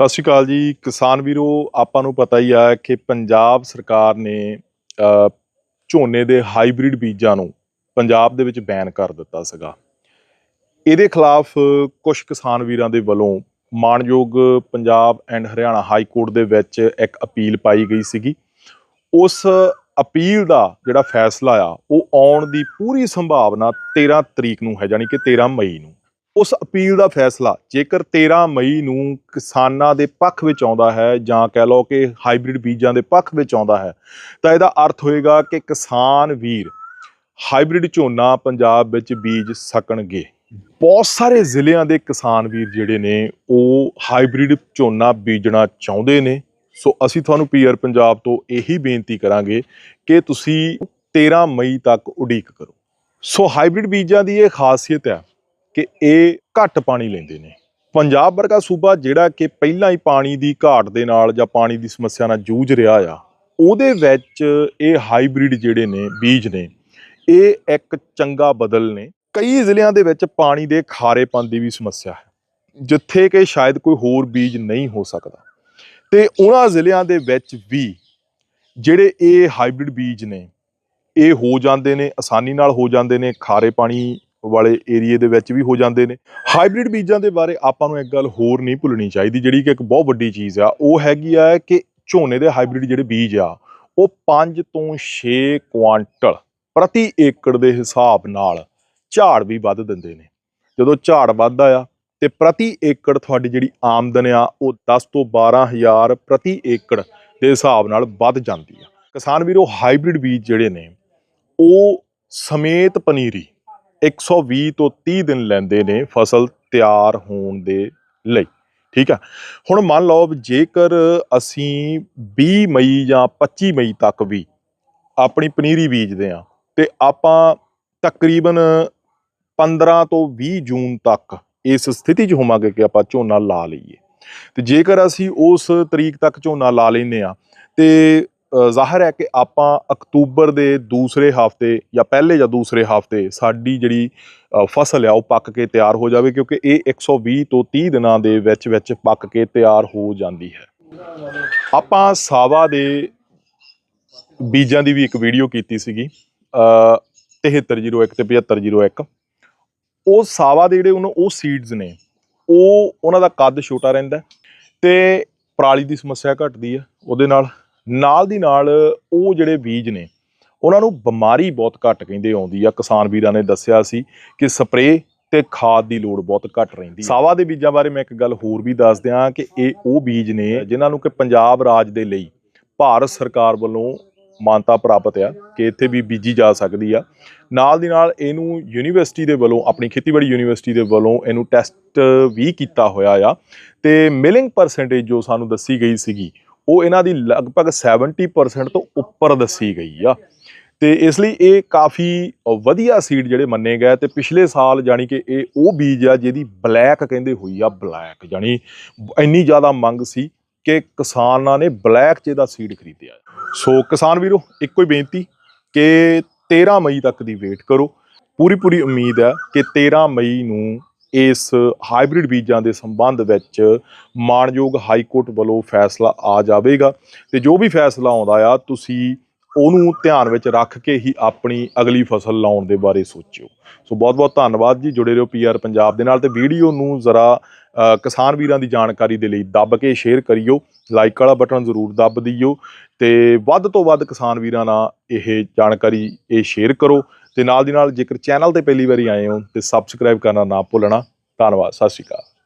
ਸਤਿ ਸ਼੍ਰੀ ਅਕਾਲ ਜੀ। ਕਿਸਾਨ ਵੀਰੋ, ਆਪਾਂ ਨੂੰ ਪਤਾ ਹੀ ਆ ਕਿ ਪੰਜਾਬ ਸਰਕਾਰ ਨੇ ਝੋਨੇ ਦੇ ਹਾਈਬ੍ਰਿਡ ਬੀਜਾਂ ਨੂੰ ਪੰਜਾਬ ਦੇ ਵਿੱਚ ਬੈਨ ਕਰ ਦਿੱਤਾ ਸੀਗਾ। ਇਹਦੇ ਖਿਲਾਫ ਕੁਝ ਕਿਸਾਨ ਵੀਰਾਂ ਦੇ ਵੱਲੋਂ ਮਾਣਯੋਗ Punjab and Haryana high court ਦੇ ਵਿੱਚ ਇੱਕ ਅਪੀਲ ਪਾਈ ਗਈ ਸੀਗੀ। ਉਸ ਅਪੀਲ ਦਾ ਜਿਹੜਾ ਫੈਸਲਾ ਆ, ਉਹ ਆਉਣ ਦੀ ਪੂਰੀ ਸੰਭਾਵਨਾ 13 ਤਰੀਕ ਨੂੰ ਹੈ ਯਾਨੀ ਕਿ 13 ਮਈ ਨੂੰ। ਉਸ ਅਪੀਲ ਦਾ ਫੈਸਲਾ ਜੇਕਰ 13 ਮਈ ਨੂੰ ਕਿਸਾਨਾਂ ਦੇ ਪੱਖ ਵਿੱਚ ਆਉਂਦਾ ਹੈ ਜਾਂ ਕਹਿ ਲਓ ਕਿ ਹਾਈਬ੍ਰਿਡ ਬੀਜਾਂ ਦੇ ਪੱਖ ਵਿੱਚ ਆਉਂਦਾ ਹੈ, ਤਾਂ ਇਹਦਾ ਅਰਥ ਹੋਏਗਾ ਕਿ ਕਿਸਾਨ ਵੀਰ ਹਾਈਬ੍ਰਿਡ ਝੋਨਾ ਪੰਜਾਬ ਵਿੱਚ ਬੀਜ ਸਕਣਗੇ। ਬਹੁਤ ਸਾਰੇ ਜ਼ਿਲ੍ਹਿਆਂ ਦੇ ਕਿਸਾਨ ਵੀਰ ਜਿਹੜੇ ਨੇ, ਉਹ ਹਾਈਬ੍ਰਿਡ ਝੋਨਾ ਬੀਜਣਾ ਚਾਹੁੰਦੇ ਨੇ। ਸੋ ਅਸੀਂ ਤੁਹਾਨੂੰ ਪੀਆਰ ਪੰਜਾਬ ਤੋਂ ਇਹੀ ਬੇਨਤੀ ਕਰਾਂਗੇ ਕਿ ਤੁਸੀਂ 13 ਮਈ ਤੱਕ ਉਡੀਕ ਕਰੋ। ਸੋ ਹਾਈਬ੍ਰਿਡ ਬੀਜਾਂ ਦੀ ਇਹ ਖਾਸੀਅਤ ਹੈ ਕਿ ਇਹ ਘੱਟ ਪਾਣੀ ਲੈਂਦੇ ਨੇ। ਪੰਜਾਬ ਵਰਗਾ ਸੂਬਾ ਜਿਹੜਾ ਕਿ ਪਹਿਲਾਂ ਹੀ ਪਾਣੀ ਦੀ ਘਾਟ ਦੇ ਨਾਲ ਜਾਂ ਪਾਣੀ ਦੀ ਸਮੱਸਿਆ ਨਾਲ ਜੂਝ ਰਿਹਾ ਆ, ਉਹਦੇ ਵਿੱਚ ਇਹ ਹਾਈਬ੍ਰਿਡ ਜਿਹੜੇ ਨੇ, ਬੀਜ ਨੇ, ਇਹ ਇੱਕ ਚੰਗਾ ਬਦਲ ਨੇ। ਕਈ ਜ਼ਿਲ੍ਹਿਆਂ ਦੇ ਵਿੱਚ ਪਾਣੀ ਦੇ ਖਾਰੇਪਨ ਦੀ ਵੀ ਸਮੱਸਿਆ ਹੈ, ਜਿੱਥੇ ਕਿ ਸ਼ਾਇਦ ਕੋਈ ਹੋਰ ਬੀਜ ਨਹੀਂ ਹੋ ਸਕਦਾ। ਤੇ ਉਹਨਾਂ ਜ਼ਿਲ੍ਹਿਆਂ ਦੇ ਵਿੱਚ ਵੀ ਜਿਹੜੇ ਇਹ ਹਾਈਬ੍ਰਿਡ ਬੀਜ ਨੇ, ਇਹ ਹੋ ਜਾਂਦੇ ਨੇ, ਆਸਾਨੀ ਨਾਲ ਹੋ ਜਾਂਦੇ ਨੇ, ਖਾਰੇ ਪਾਣੀ ਵਾਲੇ ਏਰੀਏ ਦੇ ਵਿੱਚ ਵੀ ਹੋ ਜਾਂਦੇ ਨੇ। ਹਾਈਬ੍ਰਿਡ ਬੀਜਾਂ ਦੇ ਬਾਰੇ ਆਪਾਂ ਨੂੰ ਇੱਕ ਗੱਲ ਹੋਰ ਨਹੀਂ ਭੁੱਲਣੀ ਚਾਹੀਦੀ, ਜਿਹੜੀ ਕਿ ਇੱਕ ਬਹੁਤ ਵੱਡੀ ਚੀਜ਼ ਆ, ਉਹ ਹੈਗੀ ਆ ਕਿ ਝੋਨੇ ਦੇ ਹਾਈਬ੍ਰਿਡ ਜਿਹੜੇ ਬੀਜ ਆ, ਉਹ 5 ਤੋਂ 6 ਕੁਆਂਟਲ ਪ੍ਰਤੀ ਏਕੜ ਦੇ ਹਿਸਾਬ ਨਾਲ ਝਾੜ ਵੀ ਵੱਧ ਦਿੰਦੇ ਨੇ। ਜਦੋਂ ਝਾੜ ਵੱਧਦਾ ਆ ਤੇ ਪ੍ਰਤੀ ਏਕੜ ਤੁਹਾਡੀ ਜਿਹੜੀ ਆਮਦਨ ਆ, ਉਹ 10 ਤੋਂ 12000 ਪ੍ਰਤੀ ਏਕੜ ਦੇ ਹਿਸਾਬ ਨਾਲ ਵੱਧ ਜਾਂਦੀ ਆ। ਕਿਸਾਨ ਵੀਰੋ, ਹਾਈਬ੍ਰਿਡ ਬੀਜ ਜਿਹੜੇ ਨੇ, ਉਹ ਸਮੇਤ ਪਨੀਰੀ 120 ਤੋਂ 30 ਦਿਨ ਲੈਂਦੇ ਨੇ ਫਸਲ ਤਿਆਰ ਹੋਣ ਦੇ ਲਈ, ਠੀਕ ਆ? ਹੁਣ ਮੰਨ ਲਓ ਜੇਕਰ ਅਸੀਂ 20 ਮਈ ਜਾਂ 25 ਮਈ ਤੱਕ ਵੀ ਆਪਣੀ ਪਨੀਰੀ ਬੀਜਦੇ ਆ ਤੇ ਆਪਾਂ ਤਕਰੀਬਨ 15 ਤੋਂ 20 ਜੂਨ ਤੱਕ ਇਸ ਸਥਿਤੀ 'ਚ ਹੋਵਾਂਗੇ ਕਿ ਆਪਾਂ ਝੋਨਾ ਲਾ ਲਈਏ। ਤੇ ਜੇਕਰ ਅਸੀਂ ਉਸ ਤਰੀਕ ਤੱਕ ਝੋਨਾ ਲਾ ਲੈਨੇ ਆ ਤੇ ਜ਼ਾਹਰ ਹੈ ਕਿ ਆਪਾਂ ਅਕਤੂਬਰ ਦੇ ਦੂਸਰੇ ਹਫ਼ਤੇ ਜਾਂ ਪਹਿਲੇ ਜਾਂ ਦੂਸਰੇ ਹਫ਼ਤੇ ਸਾਡੀ ਜਿਹੜੀ ਫਸਲ ਆ ਉਹ ਪੱਕ ਕੇ ਤਿਆਰ ਹੋ ਜਾਵੇ ਕਿਉਂਕਿ ਇਹ 120 ਤੋਂ 30 ਦਿਨਾਂ ਦੇ ਵਿੱਚ ਵਿੱਚ ਪੱਕ ਕੇ ਤਿਆਰ ਹੋ ਜਾਂਦੀ ਹੈ। ਆਪਾਂ ਸਾਵਾ ਦੇ ਬੀਜਾਂ ਦੀ ਵੀ ਇੱਕ ਵੀਡੀਓ ਕੀਤੀ ਸੀਗੀ ਅ 7301 ਤੇ 7501 ਉਹ ਸਾਵਾ ਦੇ ਜਿਹੜੇ ਉਹਨਾਂ, ਉਹ ਸੀਡਸ ਨੇ। ਉਹ ਉਹਨਾਂ ਦਾ ਕੱਦ ਛੋਟਾ ਰਹਿੰਦਾ ਹੈ ਤੇ ਪਰਾਲੀ ਦੀ ਸਮੱਸਿਆ ਘਟਦੀ ਹੈ ਉਹਦੇ ਨਾਲ। ਨਾਲ ਦੀ ਨਾਲ ਉਹ ਜਿਹੜੇ ਬੀਜ ਨੇ, ਉਹਨਾਂ ਨੂੰ ਬਿਮਾਰੀ ਬਹੁਤ ਘੱਟ ਕਹਿੰਦੇ ਆਉਂਦੀ ਆ। ਕਿਸਾਨ ਵੀਰਾਂ ਨੇ ਦੱਸਿਆ ਸੀ ਕਿ ਸਪਰੇਅ ਤੇ ਖਾਦ ਦੀ ਲੋੜ ਬਹੁਤ ਘੱਟ ਰਹਿੰਦੀ ਸਾਵਾ ਦੇ ਬੀਜਾਂ ਬਾਰੇ ਮੈਂ ਇੱਕ ਗੱਲ ਹੋਰ ਵੀ ਦੱਸ ਦਿਆਂ ਕਿ ਇਹ ਉਹ ਬੀਜ ਨੇ ਜਿਨ੍ਹਾਂ ਨੂੰ ਕਿ ਪੰਜਾਬ ਰਾਜ ਦੇ ਲਈ ਭਾਰਤ ਸਰਕਾਰ ਵੱਲੋਂ ਮਾਨਤਾ ਪ੍ਰਾਪਤ ਆ ਕਿ ਇੱਥੇ ਵੀ ਬੀਜੀ ਜਾ ਸਕਦੀ ਆ। ਨਾਲ ਦੀ ਨਾਲ ਇਹਨੂੰ ਯੂਨੀਵਰਸਿਟੀ ਦੇ ਵੱਲੋਂ, ਆਪਣੀ ਖੇਤੀਬਾੜੀ ਯੂਨੀਵਰਸਿਟੀ ਦੇ ਵੱਲੋਂ ਇਹਨੂੰ ਟੈਸਟ ਵੀ ਕੀਤਾ ਹੋਇਆ ਆ ਤੇ ਮਿਲਿੰਗ ਪਰਸੈਂਟੇਜ ਜੋ ਸਾਨੂੰ ਦੱਸੀ ਗਈ ਸੀਗੀ ਉਹ ਇਹਨਾਂ ਦੀ ਲਗਭਗ 70% ਤੋਂ ਉੱਪਰ ਦੱਸੀ ਗਈ ਆ। ਤੇ ਇਸ ਲਈ ਇਹ ਕਾਫੀ ਵਧੀਆ ਸੀਡ ਜਿਹੜੇ ਮੰਨੇ ਗਏ ਤੇ ਪਿਛਲੇ ਸਾਲ ਜਾਨੀ ਕਿ ਇਹ ਉਹ ਬੀਜ ਆ ਜਿਹਦੀ ਬਲੈਕ ਕਹਿੰਦੇ ਹੋਈ ਆ ਬਲੈਕ ਜਾਨੀ ਇੰਨੀ ਜ਼ਿਆਦਾ ਮੰਗ ਸੀ ਕਿ ਕਿਸਾਨਾਂ ਨੇ ਬਲੈਕ ਚ ਇਹਦਾ ਸੀਡ ਖਰੀਦਿਆ। ਸੋ ਕਿਸਾਨ ਵੀਰੋ, ਇੱਕੋ ਹੀ ਬੇਨਤੀ ਕਿ 13 ਮਈ ਤੱਕ ਦੀ ਵੇਟ ਕਰੋ। ਪੂਰੀ ਪੂਰੀ ਉਮੀਦ ਹੈ ਕਿ 13 ਮਈ ਨੂੰ ਇਸ ਹਾਈਬ੍ਰਿਡ ਬੀਜਾਂ ਦੇ ਸੰਬੰਧ ਵਿੱਚ ਮਾਣਯੋਗ ਹਾਈ ਕੋਰਟ ਵੱਲੋਂ ਫੈਸਲਾ ਆ ਜਾਵੇਗਾ ਤੇ ਜੋ ਵੀ ਫੈਸਲਾ ਆਉਂਦਾ ਆ, ਤੁਸੀਂ ਉਹਨੂੰ ਧਿਆਨ ਵਿੱਚ ਰੱਖ ਕੇ ਹੀ ਆਪਣੀ ਅਗਲੀ ਫਸਲ ਲਾਉਣ ਦੇ ਬਾਰੇ ਸੋਚਿਓ। ਸੋ ਬਹੁਤ ਬਹੁਤ ਧੰਨਵਾਦ ਜੀ, ਜੁੜੇ ਰਹੋ ਪੀਆਰ ਪੰਜਾਬ ਦੇ ਨਾਲ ਤੇ ਵੀਡੀਓ ਨੂੰ ਜ਼ਰਾ ਕਿਸਾਨ ਵੀਰਾਂ ਦੀ ਜਾਣਕਾਰੀ ਦੇ ਲਈ ਦੱਬ ਕੇ ਸ਼ੇਅਰ ਕਰਿਓ, ਲਾਈਕ ਵਾਲਾ ਬਟਨ ਜ਼ਰੂਰ ਦੱਬ ਦਿਓ ਤੇ ਵੱਧ ਤੋਂ ਵੱਧ ਕਿਸਾਨ ਵੀਰਾਂ ਨਾਲ ਇਹ ਜਾਣਕਾਰੀ ਇਹ ਸ਼ੇਅਰ ਕਰੋ ਤੇ ਨਾਲ ਦੀ ਨਾਲ ਜੇਕਰ ਚੈਨਲ ਤੇ ਪਹਿਲੀ ਵਾਰੀ ਆਏ ਹੋ ਤੇ ਸਬਸਕ੍ਰਾਈਬ ਕਰਨਾ ਨਾ ਭੁੱਲਣਾ। ਧੰਨਵਾਦ, ਸਤਿ ਸ਼੍ਰੀ ਅਕਾਲ।